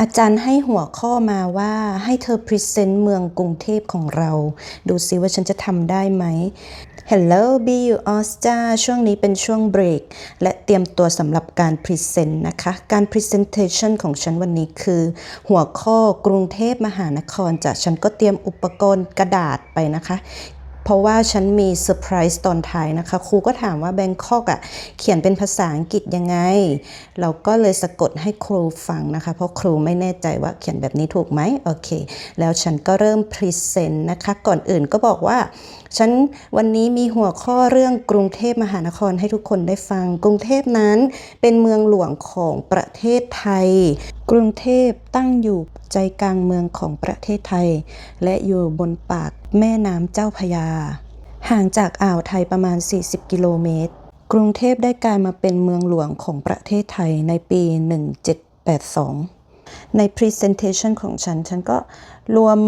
อาจารย์ให้หัวข้อมาว่าให้เธอพรีเซนต์เมืองกรุงเทพของเรา ดูซิว่าฉันจะทำได้ไหม Hello b u o s t a ช่วงนี้เป็นช่วงเบรก และเตรียมตัวสำหรับการพรีเซนต์นะคะ การ Presentation ของฉันวันนี้คือ หัวข้อกรุงเทพมหานครจากฉันก็เตรียมอุปกรณ์กระดาษไปนะคะ เพราะว่าฉันมีเซอร์ไพรส์ตอนท้ายนะคะ ครูก็ถามว่าแบงคอกอะเขียนเป็นภาษาอังกฤษยังไง เราก็เลยสะกดให้ครูฟังนะคะ เพราะครูไม่แน่ใจว่าเขียนแบบนี้ถูกไหมโอเค แล้วฉันก็เริ่มพรีเซนต์นะคะ ก่อนอื่นก็บอกว่าฉันวันนี้มีหัวข้อเรื่องกรุงเทพมหานครให้ทุกคนได้ฟัง กรุงเทพนั้นเป็นเมืองหลวงของประเทศไทย กรุงเทพตั้งอยู่ใจกลางเมืองของประเทศไทย และอยู่บนปาก แม่น้ำเจ้าพยา ห่างจากอ่าวไทยประมาณ 40 กิโลเมตร กรุงเทพได้กลายมาเป็นเมืองหลวงของประเทศไทยในปี 1782 ใน Presentation ของฉัน ฉันก็รวม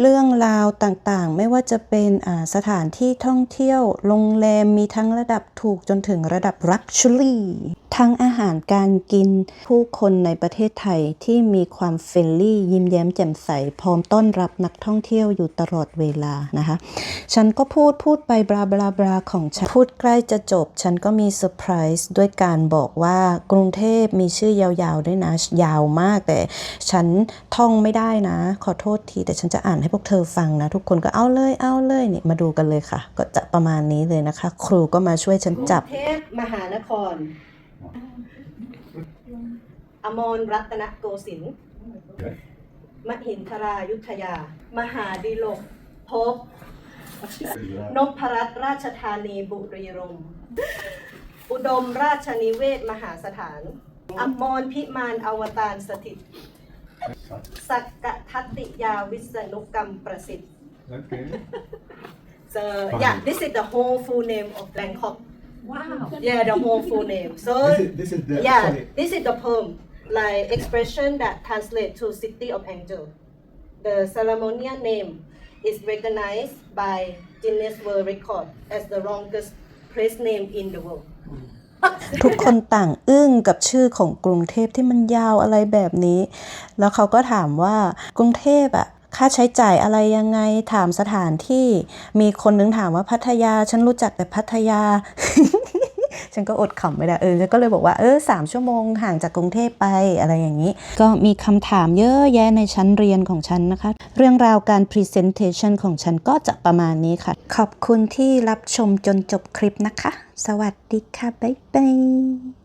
เรื่องราวต่างๆ ไม่ว่าจะเป็นสถานที่ท่องเที่ยว โรงแรมมีทั้งระดับถูกจนถึงระดับ Luxury ทั้งอาหารการกินผู้คนในประเทศไทยที่มีความเฟรนลี่ ยิ้มแย้มแจ่มใส พร้อมต้อนรับนักท่องเที่ยวอยู่ตลอดเวลานะคะ ฉันก็พูดพูดไปบลาบลาบลาของฉัน พูดใกล้จะจบ ฉันก็มีเซอร์ไพรส์ด้วยการบอกว่ากรุงเทพมีชื่อยาวๆด้วยนะ ยาวมากแต่ฉันท่องไม่ได้นะ ขอโทษทีแต่ฉันจะอ่านให้พวกเธอฟังนะ ทุกคนก็เอาเลยเอาเลยนี่มาดูกันเลยค่ะ ก็จะประมาณนี้เลยนะคะ ครูก็มาช่วยฉันจับกรุงเทพมหานคร อมรรัตนโกสินทร์มหินทรายุทธยา มหาดิลกภพนพรัตน์ราชธานีบุรีรมย์อุดมราชนิเวศมหาสถาน อมรพิมานอวตารสถิต สักกะทัตติยาวิษณุกรรมประสิทธิ์ Okay. so yeah this is the whole full name of Bangkok Wow. yeah the whole full name so This is, this is the yeah sorry. this is the poem like expression that translate to city of angel the ceremonial name is recognized by Guinness World Record as the longest place name in the world ทุกคนต่างอึ้งกับชื่อของกรุงเทพที่มันยาวอะไรแบบนี้ แล้วเขาก็ถามว่ากรุงเทพอะ ค่าใช้จ่ายอะไรยังไงถามสถานที่ มีคนนึงถามว่าพัทยา ฉันรู้จักแต่พัทยา ฉันก็อดขำไม่ได้เออฉันก็เลยบอกว่าเออสามชั่วโมงห่างจากกรุงเทพไปอะไรอย่างนี้ ก็มีคำถามเยอะแยะในชั้นเรียนของฉันนะคะ เรื่องราวการ Presentation ของฉันก็จะประมาณนี้ค่ะ ขอบคุณที่รับชมจนจบคลิปนะคะ สวัสดีค่ะ บ๊ายบาย